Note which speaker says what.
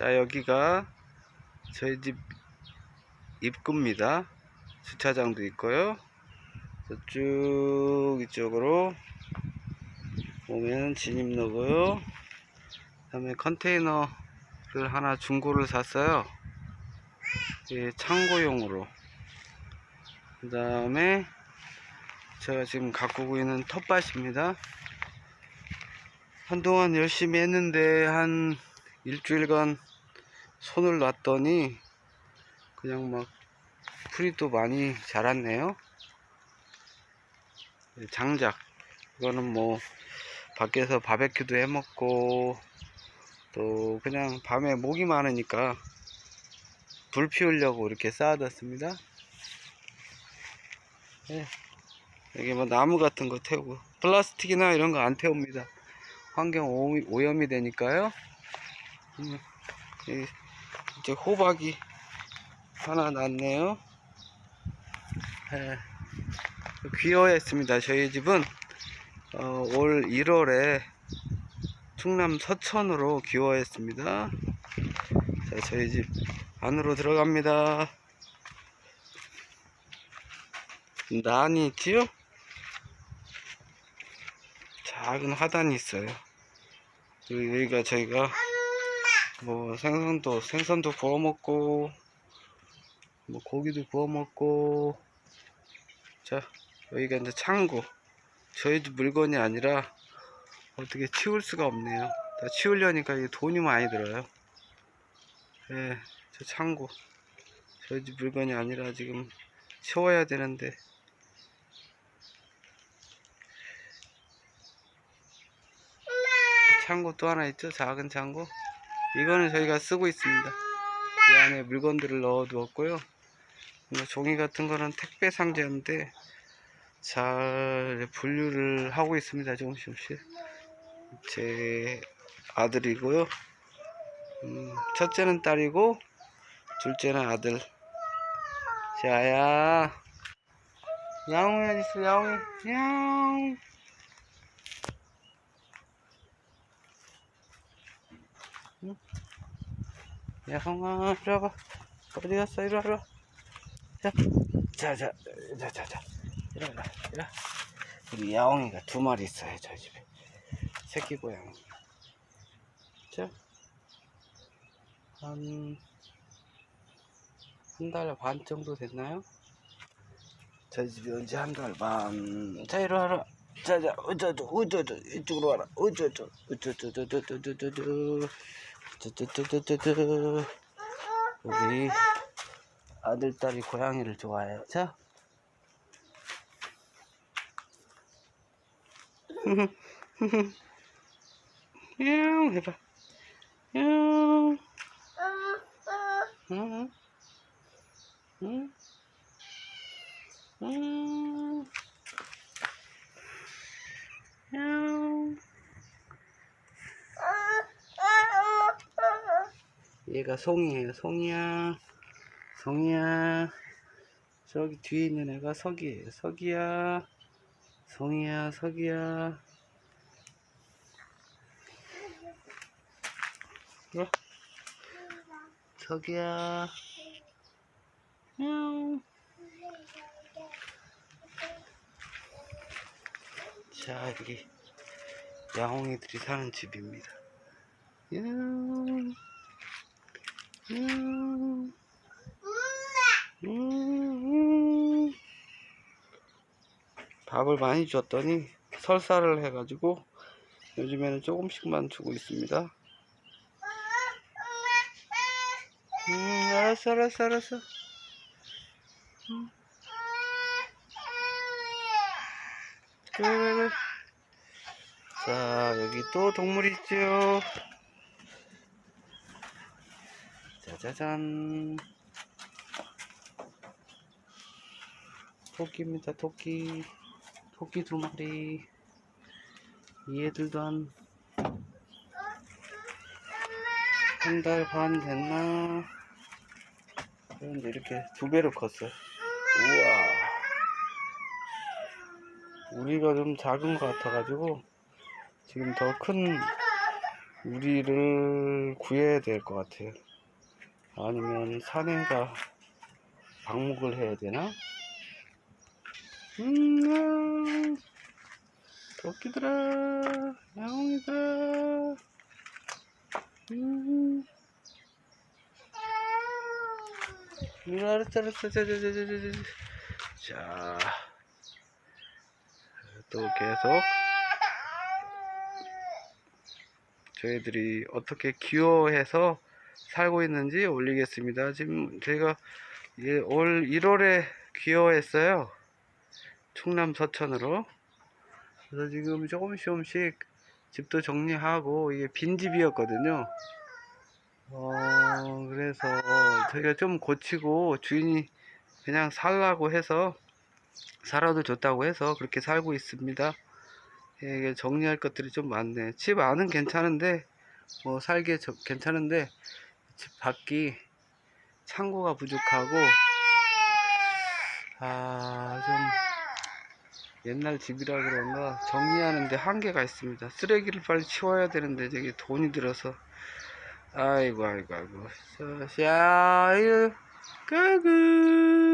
Speaker 1: 자 여기가 저희 집 입구입니다. 주차장도 있고요. 쭉 이쪽으로 오면 진입로고요. 그 다음에 컨테이너를 하나 중고를 샀어요. 예, 창고용으로. 그 다음에 제가 지금 가꾸고 있는 텃밭입니다. 한동안 열심히 했는데 한 일주일간 손을 놨더니 그냥 막 풀이 또 많이 자랐네요. 예, 장작. 이거는 뭐 밖에서 바베큐도 해 먹고 또 그냥 밤에 모기 많으니까 불 피우려고 이렇게 쌓아뒀습니다. 예, 여기 뭐 나무 같은 거 태우고 플라스틱이나 이런 거 안 태웁니다. 환경 오- 오염이 되니까요. 음, 이- 이제 호박이 하나 났네요 예, 귀여했습니다 저희 집은 어, 올 1월에 충남 서천으로 귀화했습니다. 자, 저희 집 안으로 들어갑니다. 난이 있지요? 작은 화단이 있어요. 여기가 저희가 뭐 생선도 생선도 구워 먹고 뭐 고기도 구워 먹고 자 여기가 이제 창고 저희 집 물건이 아니라 어떻게 치울 수가 없네요. 다 치우려니까 이게 돈이 많이 들어요. 예, 저 창고. 저희 집 물건이 아니라 지금 치워야 되는데. 창고 또 하나 있죠? 작은 창고. 이거는 저희가 쓰고 있습니다. 이 안에 물건들을 넣어 두었고요. 뭐 종이 같은 거는 택배 상자인데 잘 분류를 하고 있습니다. 조금씩 조금씩. 제 아들이고요. 음, 첫째는 딸이고 둘째는 아들. 자야. 야옹이 어디 있어? 야옹이. 야옹. 응? 야옹아, 이리 와봐. 어디 갔어? 이리 와, 이리 와. 자, 자, 자, 자, 자, 자. 이리 와, 이리 와. 우리 야옹이가 두 마리 있어요, 저희 집에. 새끼 고양이. 자, 한, 한 달 반 정도 됐나요? 저희 집에 언제 한 달 반. 자, 이리 와라. 자, 자, 어쩌저, 어쩌저, 이쪽으로 와라. 어쩌저, 어쩌저저저저저저저. 저 저저저저저. 우리 아들, 딸이 고양이를 좋아해요. 자. 냥 해봐. 냥. 응. 응. 응. 얘가 송이에요. 송이야. 송이야. 저기 뒤에 있는 애가 석이에요. 석이야. 송이야, 석이야. 야. 석이야. 냥. 자, 여기 야옹이들이 사는 집입니다. 냥. 냥. 음. 밥을 많이 줬더니 설사를 해가지고 요즘에는 조금씩만 주고 있습니다. 음, 알았어, 알았어, 알았어. 음. 그래, 그래. 자, 여기 또 동물 있죠. 짜자잔. 토끼입니다, 토끼. 토끼 두 마리. 얘들도 한, 한 달 반 됐나? 그런데 이렇게 두 배로 컸어요. 우와. 우리가 좀 작은 것 같아가지고, 지금 더 큰 우리를 구해야 될 것 같아요. 아니면 사내가 방목을 해야 되나? 음, 아, 토끼들아, 야옹이들아, 음, 음, 알았어, 알았어, 자, 자, 자, 자, 자, 자, 자, 또 계속. 저희들이 어떻게 귀여워해서 살고 있는지 올리겠습니다. 지금 저희가 올 1월에 귀여워했어요. 충남 서천으로. 그래서 지금 조금씩 조금씩 집도 정리하고 이게 빈집이었거든요. 어, 그래서 저희가 좀 고치고 주인이 그냥 살라고 해서 살아도 좋다고 해서 그렇게 살고 있습니다. 예, 이게 정리할 것들이 좀 많네. 집 안은 괜찮은데 뭐 살기에 저- 괜찮은데 집 밖이 창고가 부족하고 아 좀 옛날 집이라 그런가 정리하는데 한계가 있습니다. 쓰레기를 빨리 치워야 되는데 저게 돈이 들어서. 아이고 아이고 아이고. 자, 샤유 까구